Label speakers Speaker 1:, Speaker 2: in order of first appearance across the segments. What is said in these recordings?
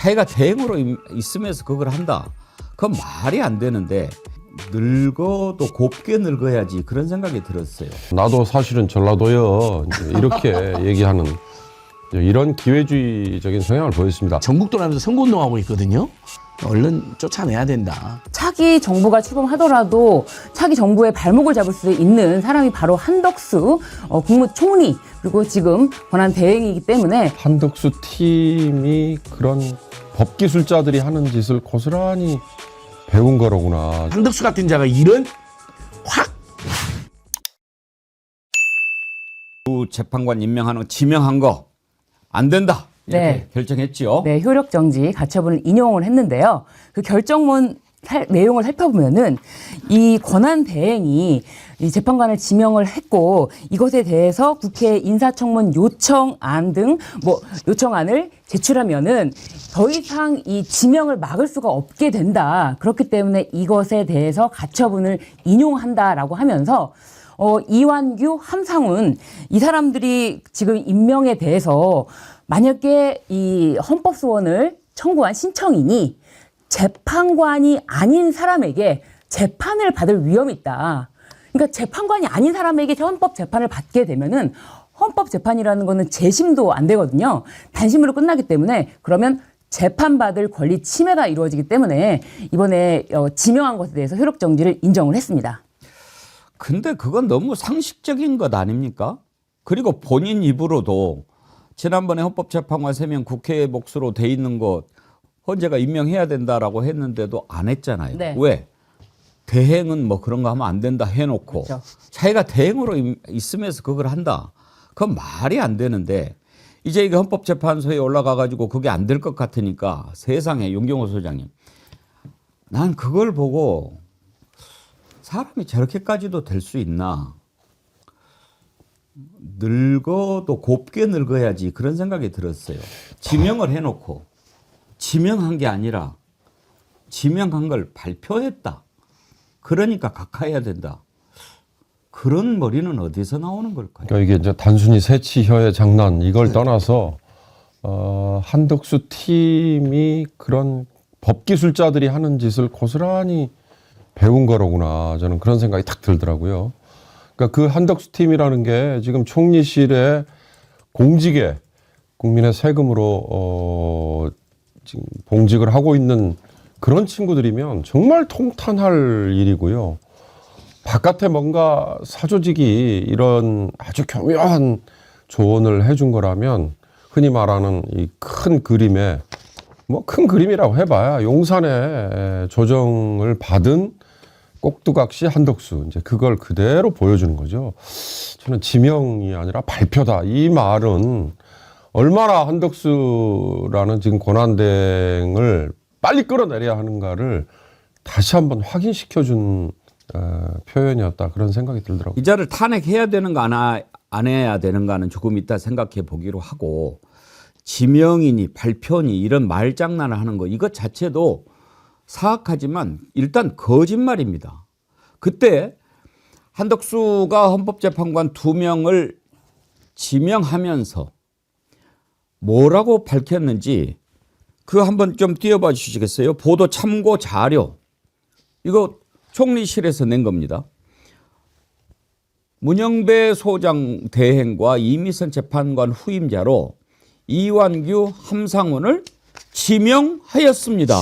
Speaker 1: 자기가 대행으로 임- 있으면서 그걸 한다. 그건 말이 안 되는데 늙어도 곱게 늙어야지 그런 생각이 들었어요.
Speaker 2: 나도 사실은 전라도요 이렇게 얘기하는 이런 기회주의적인 성향을 보였습니다.
Speaker 3: 전국 돌아면서 선거운동하고 있거든요. 얼른 쫓아내야 된다.
Speaker 4: 차기 정부가 출범하더라도 차기 정부의 발목을 잡을 수 있는 사람이 바로 한덕수 어, 국무총리 그리고 지금 권한 대행이기 때문에
Speaker 2: 한덕수 팀이 그런 법기술자들이 하는 짓을 고스란히 배운 거로구나.
Speaker 3: 한덕수 같은 자가 이런 확
Speaker 1: 두 재판관 임명하는 거 지명한 거 안 된다. 이렇게
Speaker 4: 네.
Speaker 1: 결정했지요.
Speaker 4: 네, 효력 정지 가처분을 인용을 했는데요. 그 결정문 살- 내용을 살펴보면은 이 권한 대행이 이 재판관을 지명을 했고 이것에 대해서 국회 인사청문 요청안 등 뭐 요청안을 제출하면은 더 이상 이 지명을 막을 수가 없게 된다. 그렇기 때문에 이것에 대해서 가처분을 인용한다라고 하면서 어, 이완규, 함상훈 이 사람들이 지금 임명에 대해서 만약에 이 헌법 소원을 청구한 신청인이 재판관이 아닌 사람에게 재판을 받을 위험이 있다. 그러니까 재판관이 아닌 사람에게 헌법 재판을 받게 되면은 헌법 재판이라는 거는 재심도 안 되거든요. 단심으로 끝나기 때문에 그러면 재판받을 권리 침해가 이루어지기 때문에 이번에 어, 지명한 것에 대해서 효력 정지를 인정을 했습니다.
Speaker 1: 근데 그건 너무 상식적인 것 아닙니까? 그리고 본인 입으로도 지난번에 헌법재판관 세 명 국회 의 몫으로 돼 있는 것 헌재가 임명해야 된다라고 했는데도 안 했잖아요.
Speaker 4: 네.
Speaker 1: 왜? 대행은 뭐 그런 거 하면 안 된다 해놓고
Speaker 4: 그렇죠.
Speaker 1: 자기가 대행으로 임- 있으면서 그걸 한다. 그건 말이 안 되는데 이제 이게 헌법재판소에 올라가 가지고 그게 안 될 것 같으니까 세상에 윤경호 소장님 난 그걸 보고 사람이 저렇게까지도 될 수 있나? 늙어도 곱게 늙어야지 그런 생각이 들었어요. 지명을 해놓고 지명한 게 아니라 지명한 걸 발표했다. 그러니까 각하해야 된다. 그런 머리는 어디서 나오는 걸까요?
Speaker 2: 그러니까 이게 이제 단순히 새치혀의 장난 이걸 떠나서 어, 한덕수 팀이 그런 법기술자들이 하는 짓을 고스란히 배운 거로구나 저는 그런 생각이 탁 들더라고요. 그러니까 그 한덕수 팀이라는 게 지금 총리실에 공직에 국민의 세금으로 어, 지금 봉직을 하고 있는 그런 친구들이면 정말 통탄할 일이고요. 바깥에 뭔가 사조직이 이런 아주 교묘한 조언을 해준 거라면 흔히 말하는 이 큰 그림에 뭐 큰 그림이라고 해봐야 용산에 조정을 받은 꼭두각시 한덕수 이제 그걸 그대로 보여주는 거죠. 저는 지명이 아니라 발표다 이 말은 얼마나 한덕수라는 지금 권한대행을 빨리 끌어내려야 하는가를 다시 한번 확인시켜 준 어, 표현이었다 그런 생각이 들더라고요.
Speaker 1: 이자를 탄핵해야 되는가 안, 하- 안 해야 되는가는 조금 이따 생각해 보기로 하고 지명이니 발표니 이런 말장난을 하는 거 이것 자체도 사악하지만 일단 거짓말입니다. 그때 한덕수가 헌법재판관 두 명을 지명하면서 뭐라고 밝혔는지 그 한번 좀 띄워봐 주시겠어요? 보도 참고 자료 이거 총리실에서 낸 겁니다. 문영배 소장 대행과 이미선 재판관 후임자로 이완규 함상훈을 지명하였습니다.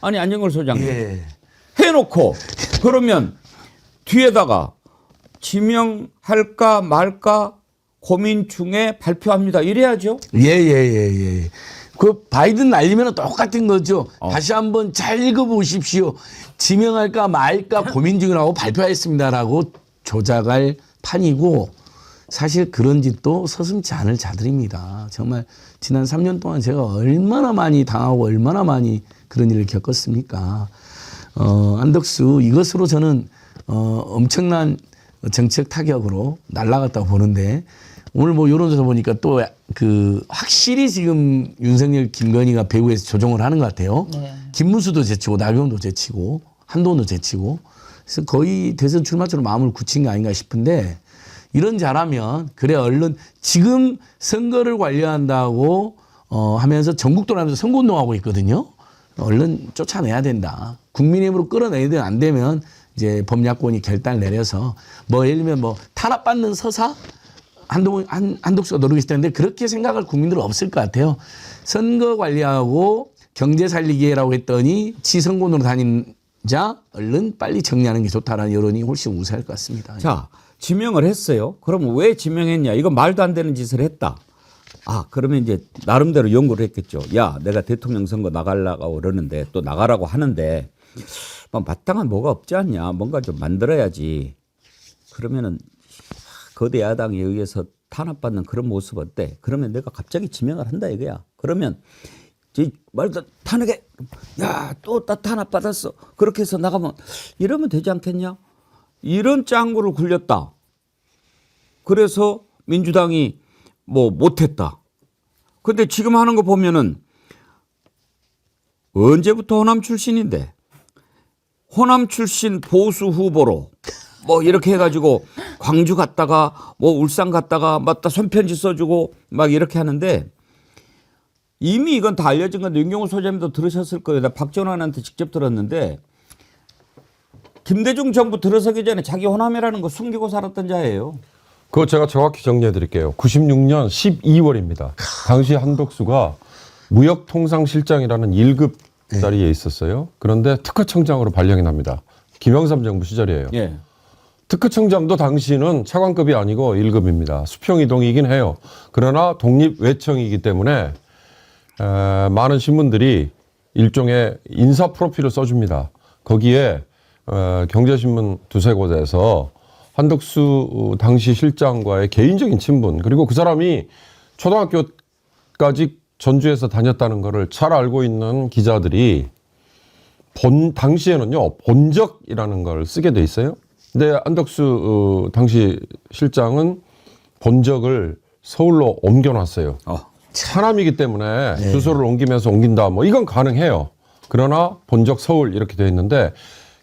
Speaker 1: 아니 안정걸 소장님
Speaker 3: 예.
Speaker 1: 해놓고 그러면 뒤에다가 지명할까 말까 고민 중에 발표합니다. 이래야죠.
Speaker 3: 예 예 예 예. 그 바이든 날리면 똑같은 거죠.
Speaker 1: 어.
Speaker 3: 다시 한번 잘 읽어보십시오. 지명할까 말까 고민 중이라고 발표했습니다라고 조작할 판이고 사실 그런 짓도 서슴지 않을 자들입니다. 정말 지난 3년 동안 제가 얼마나 많이 당하고 얼마나 많이 그런 일을 겪었습니까? 어, 안덕수 이것으로 저는 어, 엄청난 정책 타격으로 날아갔다고 보는데 오늘 뭐 여론조사 보니까 또 그 확실히 지금 윤석열 김건희가 배후에서 조종을 하는 것 같아요.
Speaker 4: 네.
Speaker 3: 김문수도 제치고 나경원도 제치고 한동훈도 제치고 그래서 거의 대선 출마처럼 마음을 굳힌 게 아닌가 싶은데 이런 잘하면 그래 얼른 지금 선거를 관리한다고 어, 하면서 전국 돌아면서 선거 운동하고 있거든요. 얼른 쫓아내야 된다. 국민의힘으로 끌어내야 되안 되면 이제 법야권이 결단을 내려서 뭐 예를 들면 뭐 탄압받는 서사 한동 한 한독수가 노리고 있을 텐데 그렇게 생각할 국민들은 없을 것 같아요. 선거 관리하고 경제 살리기라고 했더니 지선군으로 다니자 얼른 빨리 정리하는 게 좋다라는 여론이 훨씬 우세할 것 같습니다.
Speaker 1: 자, 지명을 했어요. 그럼 왜 지명했냐? 이거 말도 안 되는 짓을 했다. 아, 그러면 이제 나름대로 연구를 했겠죠. 야, 내가 대통령 선거 나가려고 그러는데 또 나가라고 하는데 뭐 마땅한 뭐가 없지 않냐? 뭔가 좀 만들어야지. 그러면은 거대 야당에 의해서 탄압받는 그런 모습 어때? 그러면 내가 갑자기 지명을 한다 이거야. 그러면 이 말도 탄핵에 야또 탄압 받았어. 그렇게 해서 나가면 이러면 되지 않겠냐? 이런 짱구를 굴렸다. 그래서 민주당이 뭐 못했다. 근데 지금 하는 거 보면은 언제부터 호남 출신인데 호남 출신 보수 후보로 뭐 이렇게 해가지고 광주 갔다가 뭐 울산 갔다가 맞다 손편지 써주고 막 이렇게 하는데 이미 이건 다 알려진 건데 윤경호 소장님도 들으셨을 거예요. 나 박전환한테 직접 들었는데 김대중 정부 들어서기 전에 자기 호남이라는 거 숨기고 살았던 자예요.
Speaker 2: 그거 제가 정확히 정리해 드릴게요. 96년 12월입니다. 당시 한덕수가 무역통상실장이라는 1급 자리에 있었어요. 그런데 특허청장으로 발령이 납니다. 김영삼 정부 시절이에요.
Speaker 1: 예.
Speaker 2: 특허청장도 당시는 차관급이 아니고 1급입니다. 수평이동이긴 해요. 그러나 독립외청이기 때문에 에, 많은 신문들이 일종의 인사 프로필을 써줍니다. 거기에 어, 경제신문 두세 곳에서 한덕수 당시 실장과의 개인적인 친분 그리고 그 사람이 초등학교까지 전주에서 다녔다는 것을 잘 알고 있는 기자들이 본 당시에는요 본적이라는 걸 쓰게 돼 있어요. 근데 안덕수 어, 당시 실장은 본적을 서울로 옮겨놨어요.
Speaker 1: 어.
Speaker 2: 사람이기 때문에 주소를 옮기면서 옮긴다. 뭐 이건 가능해요. 그러나 본적 서울 이렇게 돼 있는데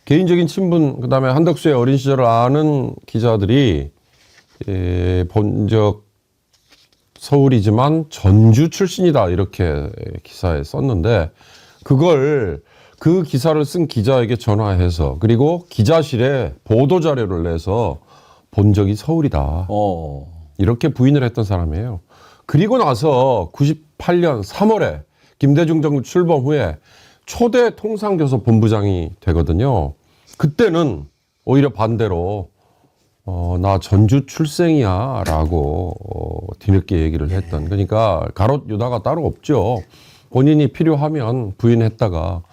Speaker 2: 개인적인 친분 그다음에 한덕수의 어린 시절을 아는 기자들이 에, 본적 서울이지만 전주 출신이다 이렇게 기사에 썼는데 그걸 그 기사를 쓴 기자에게 전화해서 그리고 기자실에 보도 자료를 내서 본 적이 서울이다.
Speaker 1: 어.
Speaker 2: 이렇게 부인을 했던 사람이에요. 그리고 나서 98년 3월에 김대중 정부 출범 후에 초대 통상교섭 본부장이 되거든요. 그때는 오히려 반대로 어, 나 전주 출생이야 라고 어, 뒤늦게 얘기를 했던. 그러니까 가롯 유다가 따로 없죠. 본인이 필요하면 부인했다가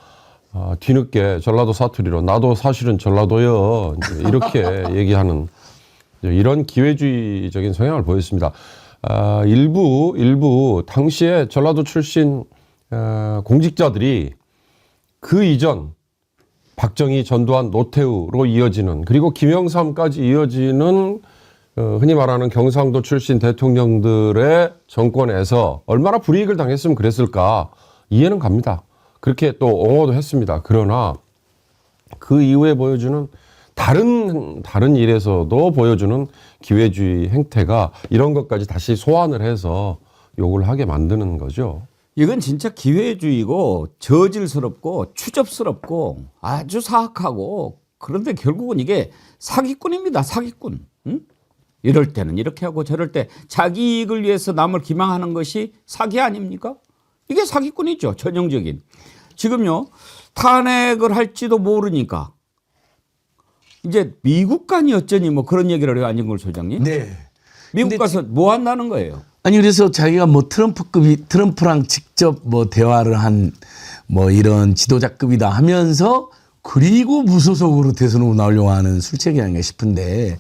Speaker 2: 아, 뒤늦게 전라도 사투리로 나도 사실은 전라도요. 이제 이렇게 얘기하는 이런 기회주의적인 성향을 보였습니다. 아, 일부 일부 당시에 전라도 출신 어, 공직자들이 그 이전 박정희, 전두환, 노태우로 이어지는 그리고 김영삼까지 이어지는 어, 흔히 말하는 경상도 출신 대통령들의 정권에서 얼마나 불이익을 당했으면 그랬을까 이해는 갑니다. 그렇게 또 옹호도 했습니다. 그러나 그 이후에 보여주는 다른 다른 일에서도 보여주는 기회주의 행태가 이런 것까지 다시 소환을 해서 욕을 하게 만드는 거죠.
Speaker 1: 이건 진짜 기회주의고 저질스럽고 추접스럽고 아주 사악하고 그런데 결국은 이게 사기꾼입니다. 사기꾼. 응? 이럴 때는 이렇게 하고 저럴 때 자기 이익을 위해서 남을 기망하는 것이 사기 아닙니까? 이게 사기꾼이죠. 전형적인. 지금요 탄핵을 할지도 모르니까 이제 미국 간이 어쩌니 뭐 그런 얘기를 해요 안진걸 소장님.
Speaker 3: 네.
Speaker 1: 미국 가서 뭐 한다는 거예요.
Speaker 3: 아니 그래서 자기가 뭐 트럼프급이 트럼프랑 직접 뭐 대화를 한 뭐 이런 지도자급이다 하면서 그리고 무소속으로 대선으로 나오려고 하는 술책이 아닌가 싶은데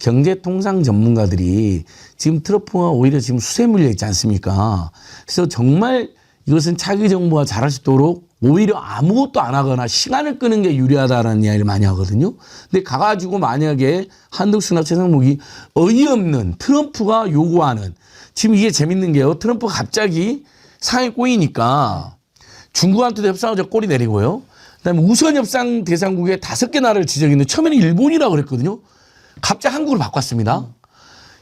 Speaker 3: 경제통상 전문가들이 지금 트럼프가 오히려 지금 수세 물려 있지 않습니까? 그래서 정말 이것은 차기 정부가 잘할 수 있도록 오히려 아무것도 안 하거나 시간을 끄는 게 유리하다라는 이야기를 많이 하거든요. 근데 가가지고 만약에 한덕수나 최상목이 어이없는 트럼프가 요구하는 지금 이게 재밌는 게요. 트럼프가 갑자기 상에 꼬이니까 중국한테도 협상하자 꼬리 내리고요. 그다음에 우선 협상 대상국에 다섯 개 나라를 지정했는데 처음에는 일본이라고 그랬거든요. 갑자기 한국으로 바꿨습니다.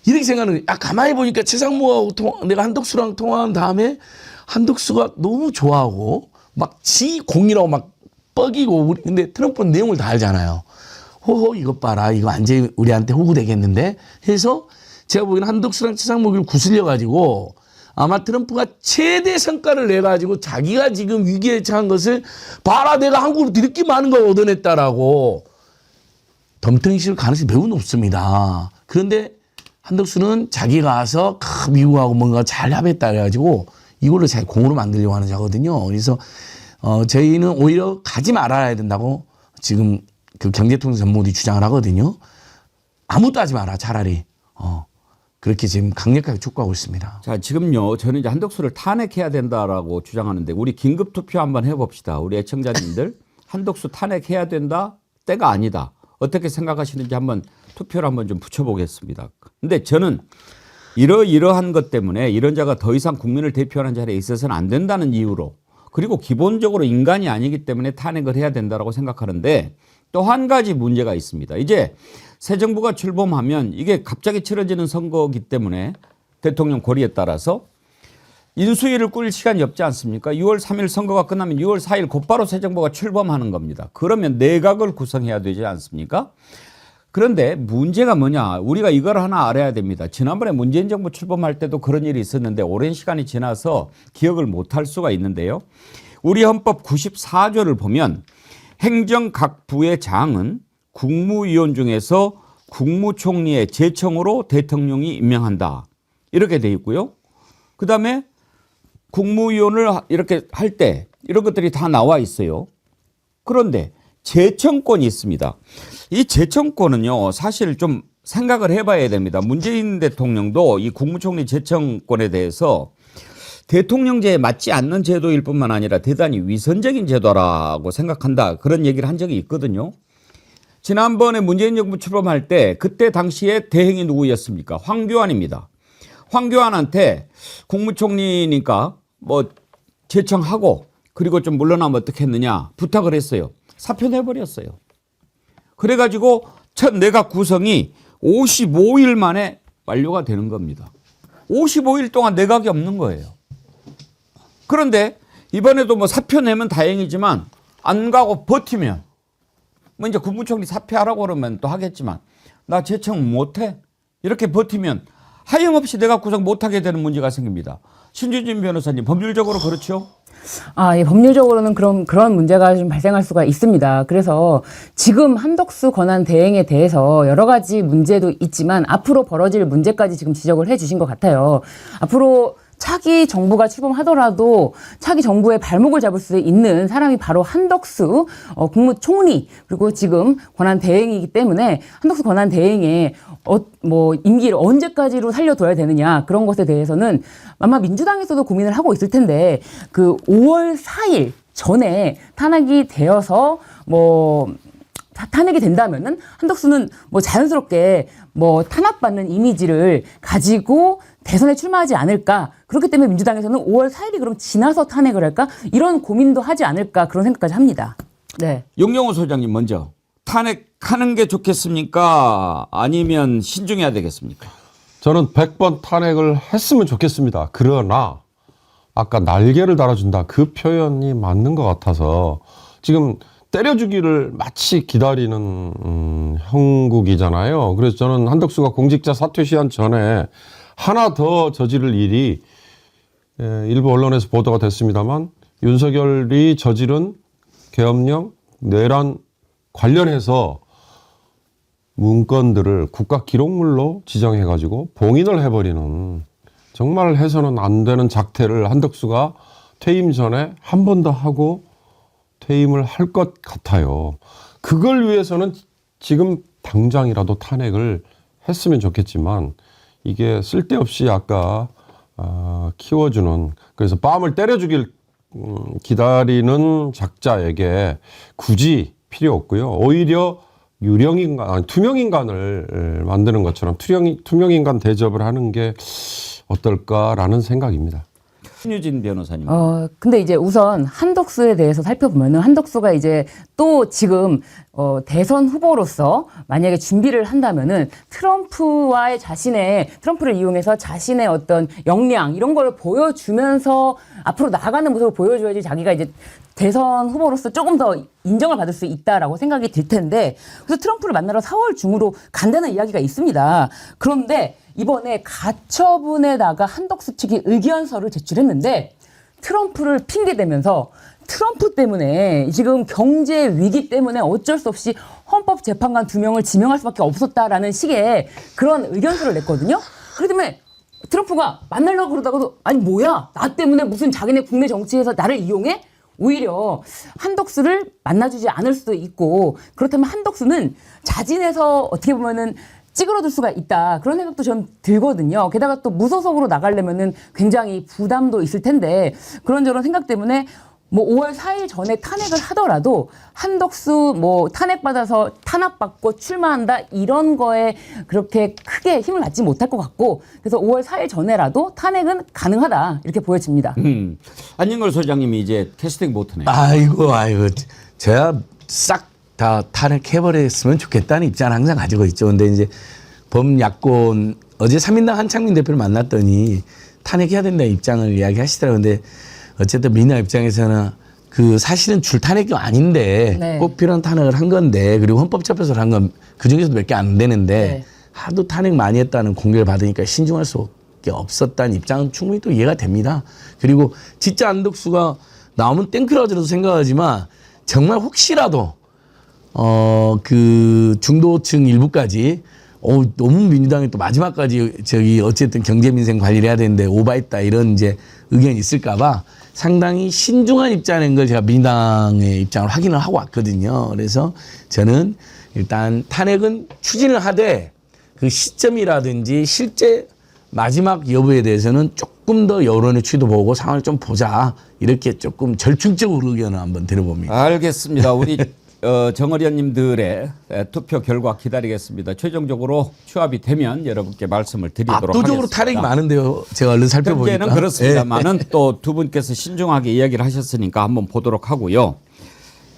Speaker 3: 이렇게 생각하는, 아, 가만히 보니까 최상무하고 통, 내가 한덕수랑 통화한 다음에 한덕수가 너무 좋아하고 막 지 공이라고 막 뻐기고 우리 근데 트럼프는 내용을 다 알잖아요. 호호 이것 봐라 이거 완전히 우리한테 호구 되겠는데 해서 제가 보기에는 한덕수랑 최상목을 구슬려 가지고 아마 트럼프가 최대 성과를 내 가지고 자기가 지금 위기에 처한 것을 봐라 내가 한국으로 뒤늦게 많은 걸 얻어냈다라고 덤탱이 실 가능성이 매우 높습니다. 그런데 한덕수는 자기가 와서 크, 미국하고 뭔가 잘 합했다 해가지고 이걸로 자기 공으로 만들려고 하는 자거든요. 그래서 어, 저희는 오히려 가지 말아야 된다고 지금 그 경제통상 전문가들이 주장을 하거든요. 아무것도 하지 마라 차라리. 어, 그렇게 지금 강력하게 촉구하고 있습니다.
Speaker 1: 자, 지금요, 저는 이제 한덕수를 탄핵해야 된다라고 주장하는데, 우리 긴급 투표 한번 해 봅시다. 우리 애청자님들. 한덕수 탄핵해야 된다? 때가 아니다. 어떻게 생각하시는지 한번 투표를 한번 좀 붙여 보겠습니다. 근데 저는 이러이러한 것 때문에 이런 자가 더 이상 국민을 대표하는 자리에 있어서는 안 된다는 이유로 그리고 기본적으로 인간이 아니기 때문에 탄핵을 해야 된다라고 생각하는데 또 한 가지 문제가 있습니다. 이제 새 정부가 출범하면 이게 갑자기 치러지는 선거이기 때문에 대통령 고리에 따라서 인수위를 꾸릴 시간이 없지 않습니까? 6월 3일 선거가 끝나면 6월 4일 곧바로 새 정부가 출범하는 겁니다. 그러면 내각을 구성해야 되지 않습니까? 그런데 문제가 뭐냐? 우리가 이걸 하나 알아야 됩니다. 지난번에 문재인 정부 출범할 때도 그런 일이 있었는데 오랜 시간이 지나서 기억을 못할 수가 있는데요. 우리 헌법 94조를 보면 행정 각 부의 장은 국무위원 중에서 국무총리의 제청으로 대통령이 임명한다. 이렇게 돼 있고요. 그 다음에 국무위원을 이렇게 할 때 이런 것들이 다 나와 있어요. 그런데 재청권이 있습니다. 이 재청권은요, 사실 좀 생각을 해봐야 됩니다. 문재인 대통령도 이 국무총리 재청권에 대해서 대통령제에 맞지 않는 제도일 뿐만 아니라 대단히 위선적인 제도라고 생각한다. 그런 얘기를 한 적이 있거든요. 지난번에 문재인 정부 출범할 때 그때 당시에 대행이 누구였습니까? 황교안입니다. 황교안한테 국무총리니까 뭐 제청하고 그리고 좀 물러나면 어떻게 했느냐 부탁을 했어요. 사표 내버렸어요. 그래가지고 첫 내각 구성이 55일 만에 완료가 되는 겁니다. 55일 동안 내각이 없는 거예요. 그런데 이번에도 뭐 사표 내면 다행이지만 안 가고 버티면 뭐 이제 국무총리 사퇴하라고 그러면 또 하겠지만 나 제청 못해 이렇게 버티면 하염없이 내각 구성 못하게 되는 문제가 생깁니다. 신주진 변호사님 법률적으로 그렇죠?
Speaker 4: 아, 예, 법률적으로는 그런 그런 문제가 좀 발생할 수가 있습니다. 그래서 지금 한덕수 권한 대행에 대해서 여러 가지 문제도 있지만 앞으로 벌어질 문제까지 지금 지적을 해 주신 것 같아요. 앞으로 차기 정부가 출범하더라도 차기 정부의 발목을 잡을 수 있는 사람이 바로 한덕수 어, 국무총리 그리고 지금 권한 대행이기 때문에 한덕수 권한 대행의 어, 뭐 임기를 언제까지로 살려둬야 되느냐 그런 것에 대해서는 아마 민주당에서도 고민을 하고 있을 텐데 그 5월 4일 전에 탄핵이 되어서 뭐 타- 탄핵이 된다면은 한덕수는 뭐 자연스럽게 뭐 탄압받는 이미지를 가지고 대선에 출마하지 않을까. 그렇기 때문에 민주당에서는 5월 4일이 그럼 지나서 탄핵을 할까? 이런 고민도 하지 않을까. 그런 생각까지 합니다. 네.
Speaker 1: 용영호 소장님 먼저 탄핵하는 게 좋겠습니까? 아니면 신중해야 되겠습니까?
Speaker 2: 저는 100번 탄핵을 했으면 좋겠습니다. 그러나 아까 날개를 달아준다 그 표현이 맞는 것 같아서 지금 때려주기를 마치 기다리는 음, 형국이잖아요. 그래서 저는 한덕수가 공직자 사퇴 시한 전에 하나 더 저지를 일이 에, 일부 언론에서 보도가 됐습니다만 윤석열이 저지른 계엄령 내란 관련해서 문건들을 국가 기록물로 지정해 가지고 봉인을 해버리는 정말 해서는 안 되는 작태를 한덕수가 퇴임 전에 한 번 더 하고 퇴임을 할 것 같아요. 그걸 위해서는 지금 당장이라도 탄핵을 했으면 좋겠지만 이게 쓸데없이 아까 아, 키워주는 그래서 뺨을 때려주길 음, 기다리는 작자에게 굳이 필요 없고요. 오히려 유령 인간, 아니, 투명 인간을 만드는 것처럼 투명, 투명 인간 대접을 하는 게 어떨까라는 생각입니다.
Speaker 1: 신유진 변호사님.
Speaker 4: 어, 근데 이제 우선 한덕수에 대해서 살펴보면은 한덕수가 이제 또 지금 어, 대선 후보로서 만약에 준비를 한다면은 트럼프와의 자신의 트럼프를 이용해서 자신의 어떤 역량 이런 걸 보여주면서 앞으로 나아가는 모습을 보여줘야지 자기가 이제 대선 후보로서 조금 더 인정을 받을 수 있다라고 생각이 들 텐데 그래서 트럼프를 만나러 4월 중으로 간다는 이야기가 있습니다. 그런데 이번에 가처분에다가 한덕수 측이 의견서를 제출했는데 트럼프를 핑계대면서 트럼프 때문에 지금 경제 위기 때문에 어쩔 수 없이 헌법재판관 두 명을 지명할 수밖에 없었다라는 식의 그런 의견서를 냈거든요. 그렇기 때문에 트럼프가 만나려고 그러다가도 아니 뭐야 나 때문에 무슨 자기네 국내 정치에서 나를 이용해? 오히려 한덕수를 만나주지 않을 수도 있고 그렇다면 한덕수는 자진해서 어떻게 보면은 찌그러들 수가 있다 그런 생각도 전 들거든요. 게다가 또 무소속으로 나가려면은 굉장히 부담도 있을 텐데 그런저런 생각 때문에 뭐 5월 4일 전에 탄핵을 하더라도 한덕수 뭐 탄핵 받아서 탄압 받고 출마한다 이런 거에 그렇게 크게 힘을 받지 못할 것 같고 그래서 5월 4일 전에라도 탄핵은 가능하다 이렇게 보여집니다.
Speaker 1: 음. 안진걸 소장님이 이제 캐스팅 못하네.
Speaker 3: 아이고 아이고 제가 싹 다 탄핵해버렸으면 좋겠다는 입장을 항상 가지고 있죠. 근데 이제 범야권 어제 3인당 한창민 대표를 만났더니 탄핵해야 된다는 입장을 이야기하시더라고요. 근데 어쨌든 민나 입장에서는 그 사실은 줄 탄핵이 아닌데
Speaker 4: 네.
Speaker 3: 꼭 필요한 탄핵을 한 건데 그리고 헌법재판소를 한 건 그 중에서도 몇 개 안 되는데
Speaker 4: 네.
Speaker 3: 하도 탄핵 많이 했다는 공개를 받으니까 신중할 수밖에 없었다는 입장은 충분히 또 이해가 됩니다. 그리고 진짜 안덕수가 나오면 땡크라고도 생각하지만 정말 혹시라도 어 그 중도층 일부까지 어 너무 민주당이 또 마지막까지 저기 어쨌든 경제 민생 관리를 해야 되는데 오바했다 이런 이제 의견이 있을까봐 상당히 신중한 입장인 걸 제가 민주당의 입장을 확인을 하고 왔거든요. 그래서 저는 일단 탄핵은 추진을 하되 그 시점이라든지 실제 마지막 여부에 대해서는 조금 더 여론의 취도 보고 상황을 좀 보자 이렇게 조금 절충적으로 의견을 한번 들어봅니다.
Speaker 1: 알겠습니다. 우리 어, 정의원님들의 에, 투표 결과 기다리겠습니다. 최종적으로 추합이 되면 여러분께 말씀을 드리도록
Speaker 3: 압도적으로
Speaker 1: 하겠습니다.
Speaker 3: 탄핵이 많은데요. 제가 얼른 살펴보니까.
Speaker 1: 현재는 그렇습니다만은 또두 분께서 신중하게 이야기를 하셨으니까 한번 보도록 하고요.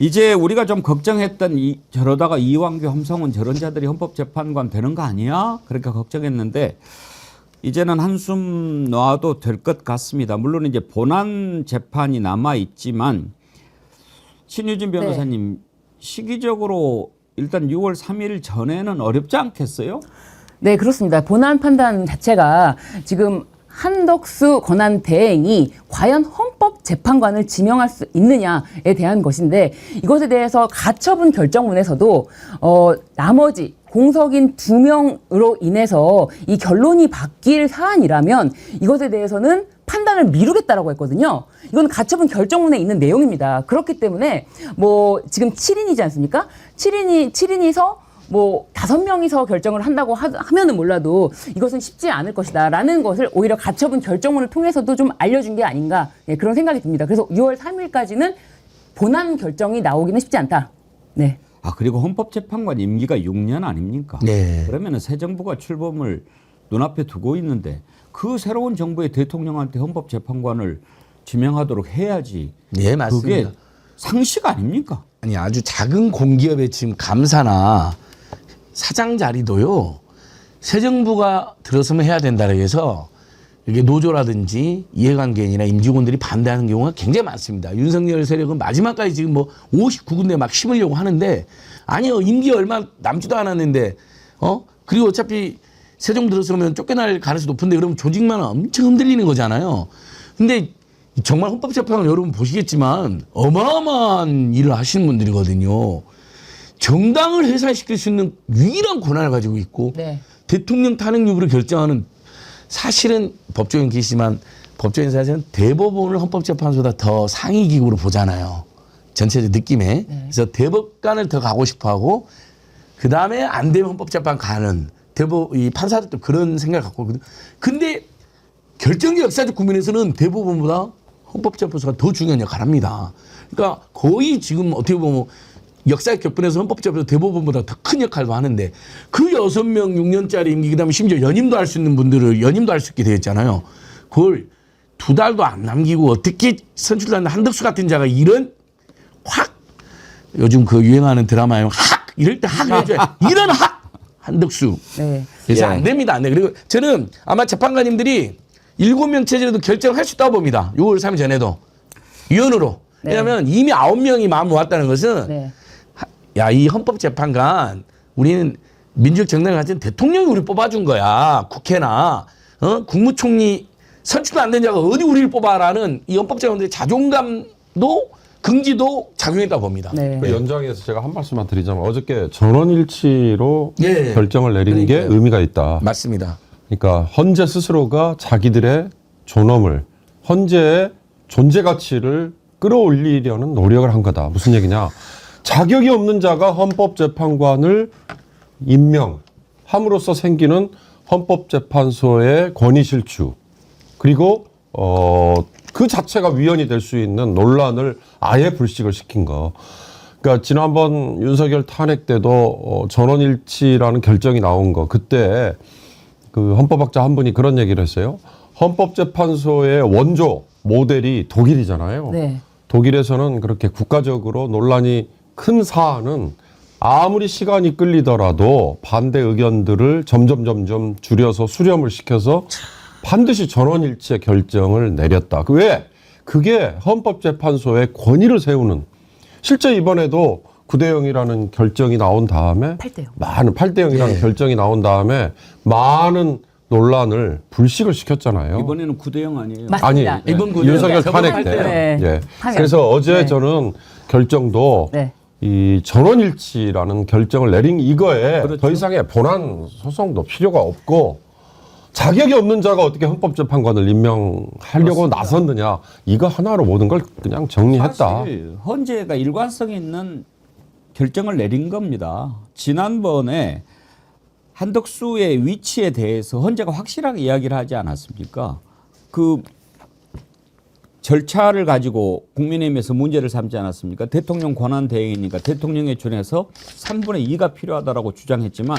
Speaker 1: 이제 우리가 좀 걱정했던 이, 저러다가 이왕규 함성은 저런 자들이 헌법재판관 되는 거 아니야? 그렇게 걱정했는데 이제는 한숨 놔도 될 것 같습니다. 물론 이제 본안 재판이 남아 있지만 신유진 변호사님 시기적으로 일단 6월 3일 전에는 어렵지 않겠어요?
Speaker 4: 네, 그렇습니다. 본안 판단 자체가 지금 한덕수 권한 대행이 과연 헌법 재판관을 지명할 수 있느냐에 대한 것인데 이것에 대해서 가처분 결정문에서도 어 나머지 공석인 두 명으로 인해서 이 결론이 바뀔 사안이라면 이것에 대해서는 판단을 미루겠다라고 했거든요. 이건 가처분 결정문에 있는 내용입니다. 그렇기 때문에 뭐 지금 7인이지 않습니까? 7인이 7인이서 뭐 다섯 명이서 결정을 한다고 하, 하면은 몰라도 이것은 쉽지 않을 것이다라는 것을 오히려 가처분 결정문을 통해서도 좀 알려준 게 아닌가 예, 그런 생각이 듭니다. 그래서 6월 3일까지는 본안 결정이 나오기는 쉽지 않다. 네.
Speaker 1: 아 그리고 헌법재판관 임기가 6년 아닙니까?
Speaker 3: 네.
Speaker 1: 그러면 새 정부가 출범을 눈앞에 두고 있는데 그 새로운 정부의 대통령한테 헌법재판관을 지명하도록 해야지.
Speaker 3: 네, 맞습니다.
Speaker 1: 그게 상식 아닙니까?
Speaker 3: 아니 아주 작은 공기업의 지금 감사나 사장 자리도요 새 정부가 들어서면 해야 된다고 해서 이게 노조라든지 이해관계인이나 임직원들이 반대하는 경우가 굉장히 많습니다. 윤석열 세력은 마지막까지 지금 뭐 59군데 막 심으려고 하는데 아니요 임기 얼마 남지도 않았는데 어 그리고 어차피 새 정부 들어서면 쫓겨날 가능성이 높은데 그러면 조직만 엄청 흔들리는 거잖아요. 근데 정말 헌법재판관 여러분 보시겠지만 어마어마한 일을 하시는 분들이거든요. 정당을 해산시킬 수 있는 유일한 권한을 가지고 있고
Speaker 4: 네.
Speaker 3: 대통령 탄핵 여부를 결정하는 사실은 법조인 계시지만 법조인 사실은 대법원을 헌법재판소보다 더 상위 기구로 보잖아요. 전체적 느낌에. 그래서 대법관을 더 가고 싶어 하고 그 다음에 안 되면 헌법재판 가는 대법, 이 판사들도 그런 생각을 갖고 있거든요. 근데 결정적 역사적 국면에서는 대법원보다 헌법재판소가 더 중요한 역할을 합니다. 그러니까 거의 지금 어떻게 보면 역사의 격분에서 헌법재판소 대법원보다 더 큰 역할도 하는데 그 여섯 명 6년짜리 임기 그다음에 심지어 연임도 할 수 있는 분들을 연임도 할 수 있게 되어 있잖아요. 그걸 두 달도 안 남기고 어떻게 선출된 한덕수 같은 자가 이런 확 요즘 그 유행하는 드라마에 확 이럴 때 확 해줘요. 이런 확 한덕수.
Speaker 4: 네.
Speaker 3: 그래서
Speaker 1: 예.
Speaker 3: 안 됩니다. 안 돼. 그리고 저는 아마 재판관님들이 일곱 명 체제로도 결정할 수 있다고 봅니다. 6월 3일 전에도 위원으로.
Speaker 4: 네.
Speaker 3: 왜냐하면 이미 아홉 명이 마음 모았다는 것은
Speaker 4: 네.
Speaker 3: 야 이 헌법재판관 우리는 민주적 정당을 가진 대통령이 우리 뽑아준 거야. 국회나 어? 국무총리 선출도 안 된 자가 어디 우리를 뽑아라는 이 헌법재판관들의 자존감도 긍지도 작용했다고 봅니다.
Speaker 4: 네.
Speaker 2: 그 연장해서 제가 한 말씀만 드리자면 어저께 전원일치로
Speaker 3: 예.
Speaker 2: 결정을 내린 게
Speaker 3: 그러니까요.
Speaker 2: 의미가 있다.
Speaker 3: 맞습니다.
Speaker 2: 그러니까 헌재 스스로가 자기들의 존엄을 헌재의 존재 가치를 끌어올리려는 노력을 한 거다. 무슨 얘기냐? 자격이 없는 자가 헌법재판관을 임명함으로써 생기는 헌법재판소의 권위 실추 그리고 어, 그 자체가 위헌이 될 수 있는 논란을 아예 불식을 시킨 거. 그러니까 지난번 윤석열 탄핵 때도 어, 전원일치라는 결정이 나온 거 그때 그 헌법학자 한 분이 그런 얘기를 했어요. 헌법재판소의 원조 모델이 독일이잖아요.
Speaker 4: 네.
Speaker 2: 독일에서는 그렇게 국가적으로 논란이 큰 사안은 아무리 시간이 끌리더라도 반대 의견들을 점점 점점 줄여서 수렴을 시켜서 반드시 전원일치의 결정을 내렸다. 그 왜? 그게 헌법재판소의 권위를 세우는 실제 이번에도 9대 0이라는 결정이 나온 다음에
Speaker 4: 8대 0.
Speaker 2: 많은 8대 0이라는
Speaker 3: 네.
Speaker 2: 결정이 나온 다음에 많은 논란을 불식을 시켰잖아요.
Speaker 1: 이번에는 9대 0 아니에요.
Speaker 2: 아니
Speaker 4: 맞습니다.
Speaker 3: 이번 구대는
Speaker 2: 윤석열
Speaker 3: 저번
Speaker 2: 탄핵
Speaker 3: 할
Speaker 2: 때.
Speaker 4: 네.
Speaker 2: 예. 그래서 어제
Speaker 4: 네.
Speaker 2: 저는 결정도
Speaker 4: 네.
Speaker 2: 이 전원일치라는 결정을 내린 이거에
Speaker 1: 그렇죠.
Speaker 2: 더 이상의 본안 소송도 필요가 없고 자격이 없는 자가 어떻게 헌법재판관을 임명하려고 나섰느냐 이거 하나로 모든 걸 그냥 정리했다.
Speaker 1: 사실 헌재가 일관성 있는 결정을 내린 겁니다. 지난번에 한덕수의 위치에 대해서 헌재가 확실하게 이야기를 하지 않았습니까? 그 절차를 가지고 국민의힘에서 문제를 삼지 않았습니까? 대통령 권한 대행이니까 대통령에 준해서 3분의 2가 필요하다라고 주장했지만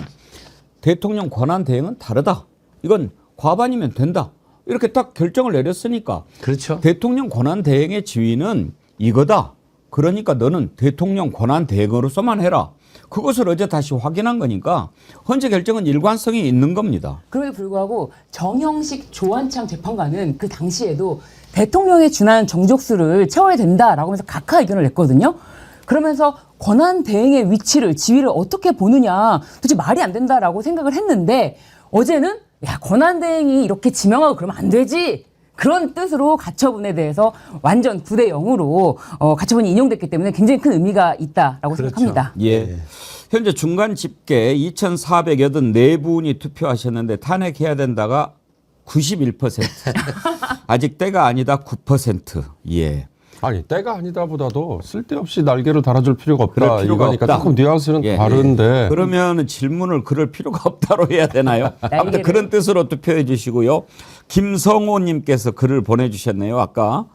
Speaker 1: 대통령 권한 대행은 다르다. 이건 과반이면 된다. 이렇게 딱 결정을 내렸으니까
Speaker 3: 그렇죠.
Speaker 1: 대통령 권한 대행의 지위는 이거다. 그러니까 너는 대통령 권한 대행으로서만 해라. 그것을 어제 다시 확인한 거니까 헌재 결정은 일관성이 있는 겁니다.
Speaker 4: 그럼에도 불구하고 정형식 조한창 재판관은 그 당시에도 대통령에 준한 정족수를 채워야 된다라고 하면서 각하 의견을 냈거든요. 그러면서 권한 대행의 위치를 지위를 어떻게 보느냐 도대체 말이 안 된다라고 생각을 했는데 어제는 야 권한 대행이 이렇게 지명하고 그러면 안 되지 그런 뜻으로 가처분에 대해서 완전 9대 0으로 어, 가처분이 인용됐기 때문에 굉장히 큰 의미가 있다라고
Speaker 3: 그렇죠.
Speaker 4: 생각합니다.
Speaker 1: 예. 현재 중간 집계 2,484분이 투표하셨는데 탄핵해야 된다가 91%. 아직 때가 아니다 9%. 예.
Speaker 2: 아니 때가 아니다보다도 쓸데없이 날개를 달아줄 필요가 없다.
Speaker 1: 그럴 필요가
Speaker 2: 이거니까
Speaker 1: 없다.
Speaker 2: 조금 뉘앙스는
Speaker 1: 예.
Speaker 2: 다른데
Speaker 1: 그러면 질문을 그럴 필요가 없다로 해야 되나요? 아무튼
Speaker 4: 날개를.
Speaker 1: 그런 뜻으로 투표해 주시고요. 김성호님께서 글을 보내주셨네요. 아까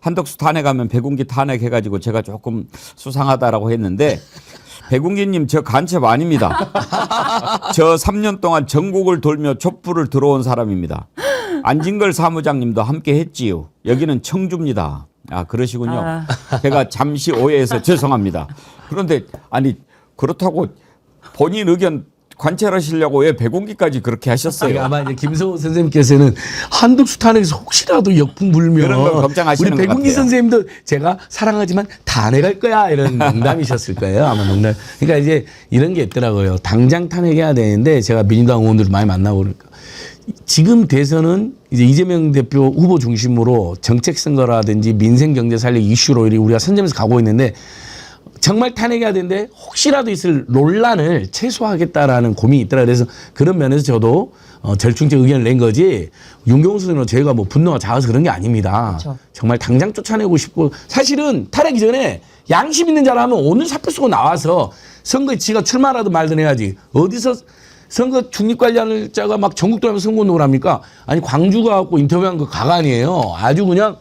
Speaker 1: 한덕수 탄핵하면 백운기 탄핵해가지고 제가 조금 수상하다라고 했는데 백운기님 저 간첩 아닙니다. 저 3년 동안 전국을 돌며 촛불을 들어온 사람입니다. 안진걸 사무장님도 함께 했지요. 여기는 청주입니다. 아 그러시군요.
Speaker 4: 아.
Speaker 1: 제가 잠시 오해해서 죄송합니다. 그런데 아니 그렇다고 본인 의견 관찰하시려고 왜 백운기까지 그렇게 하셨어요?
Speaker 3: 아마 이제 김성호 선생님께서는 한독수 탄핵에서 혹시라도 역풍 불면
Speaker 1: 그런 걸 걱정하시는
Speaker 3: 우리
Speaker 1: 같아요.
Speaker 3: 선생님도 제가 사랑하지만 탄핵할 거야 이런 농담이셨을 거예요 아마 농담. 그러니까 이제 이런 게 있더라고요. 당장 탄핵해야 되는데 제가 민주당 의원들 많이 만나고 그러니까 지금 대선은 이제 이재명 대표 후보 중심으로 정책 선거라든지 민생 경제 살리 이슈로 우리가 선점해서 가고 있는데 정말 탄핵해야 되는데 혹시라도 있을 논란을 최소화하겠다라는 고민이 있더라. 그래서 그런 면에서 저도 어, 절충적 의견을 낸 거지 윤경수 선생님은 저희가 뭐 분노가 작아서 그런 게 아닙니다.
Speaker 4: 그렇죠.
Speaker 3: 정말 당장 쫓아내고 싶고 사실은 탈핵 이전에 양심 있는 자라면 오늘 사표 쓰고 나와서 선거에 지가 출마라도 말든 해야지 어디서 선거 중립 관련자가 막 전국 돌면서 선거 운동을 합니까? 아니 광주 가 갖고 인터뷰한 거 가가 아니에요. 아주 그냥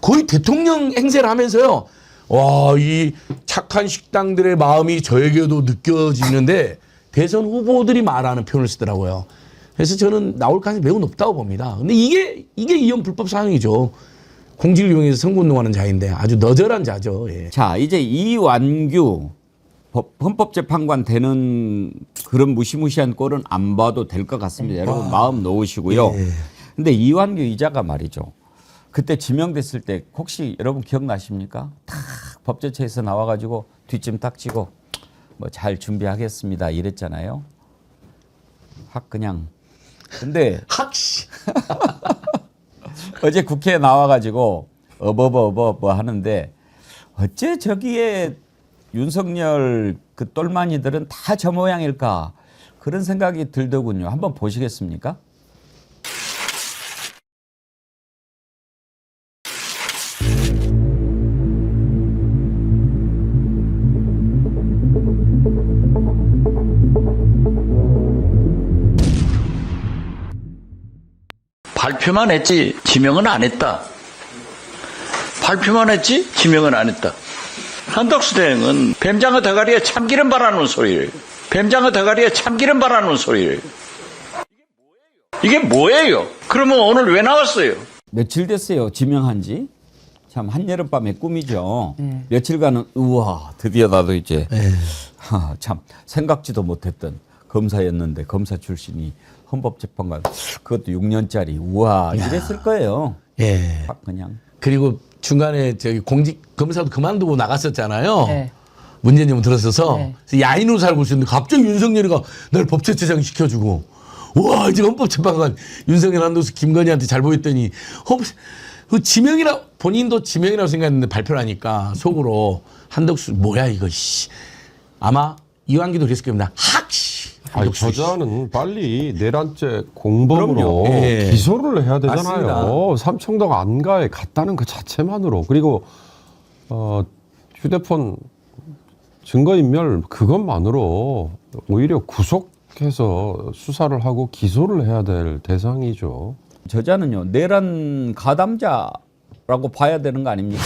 Speaker 3: 거의 대통령 행세를 하면서요. 와, 이 착한 식당들의 마음이 저에게도 느껴지는데 대선 후보들이 말하는 표현을 쓰더라고요. 그래서 저는 나올 가능성이 매우 높다고 봅니다. 근데 이게 이게 이형 불법 사항이죠. 공직을 이용해서 선거 운동하는 자인데 아주 너절한 자죠. 예.
Speaker 1: 자, 이제 이완규 법- 헌법재판관 되는 그런 무시무시한 꼴은 안 봐도 될 것 같습니다. 여러분 마음 놓으시고요.
Speaker 3: 예.
Speaker 1: 근데 이완규 이자가 말이죠. 그때 지명됐을 때 혹시 여러분 기억나십니까? 탁 법제처에서 나와가지고 뒷짐 딱 치고 뭐 잘 준비하겠습니다 이랬잖아요. 확 그냥. 근데
Speaker 3: 학시.
Speaker 1: 어제 국회에 나와가지고 어버버버버 하는데 어째 저기에 윤석열 그 똘마니들은 다 저 모양일까 그런 생각이 들더군요. 한번 보시겠습니까?
Speaker 5: 발표만 했지 지명은 안 했다. 발표만 했지 지명은 안 했다. 한덕수 대행은 뱀장어 대가리에 참기름 바라는 소리를 뱀장어 대가리에 참기름 바라는 소리를 이게 뭐예요? 그러면 오늘 왜 나왔어요?
Speaker 1: 며칠 됐어요 지명한 지. 참 한여름밤의 꿈이죠. 며칠간은 우와 드디어 나도 이제 하, 참 생각지도 못했던 검사였는데 검사 출신이 헌법재판관 그것도 6년짜리 우와 이랬을 거예요.
Speaker 3: 예.
Speaker 1: 확 그냥.
Speaker 3: 그리고 중간에 저기 공직 검사도 그만두고 나갔었잖아요.
Speaker 4: 네.
Speaker 3: 문재인 정부 들었어서
Speaker 4: 네.
Speaker 3: 그래서 야인으로 살고 있었는데 갑자기 윤석열이가 날 법제처장 시켜주고 와 이제 헌법재판관 윤석열 한도수 김건희한테 잘 보였더니 헌 그 지명이라 본인도 지명이라고 생각했는데 발표를 하니까 속으로 한덕수 뭐야 이거 씨 아마 이완기도 그랬을 겁니다 학씨
Speaker 2: 아니, 저자는 빨리 내란죄 공범으로
Speaker 3: 그럼요. 예.
Speaker 2: 기소를 해야 되잖아요.
Speaker 3: 맞습니다.
Speaker 2: 삼청동 안가에 갔다는 그 자체만으로 그리고 어, 휴대폰 증거인멸 그것만으로 오히려 구속해서 수사를 하고 기소를 해야 될 대상이죠.
Speaker 1: 저자는요 내란 가담자라고 봐야 되는 거 아닙니까?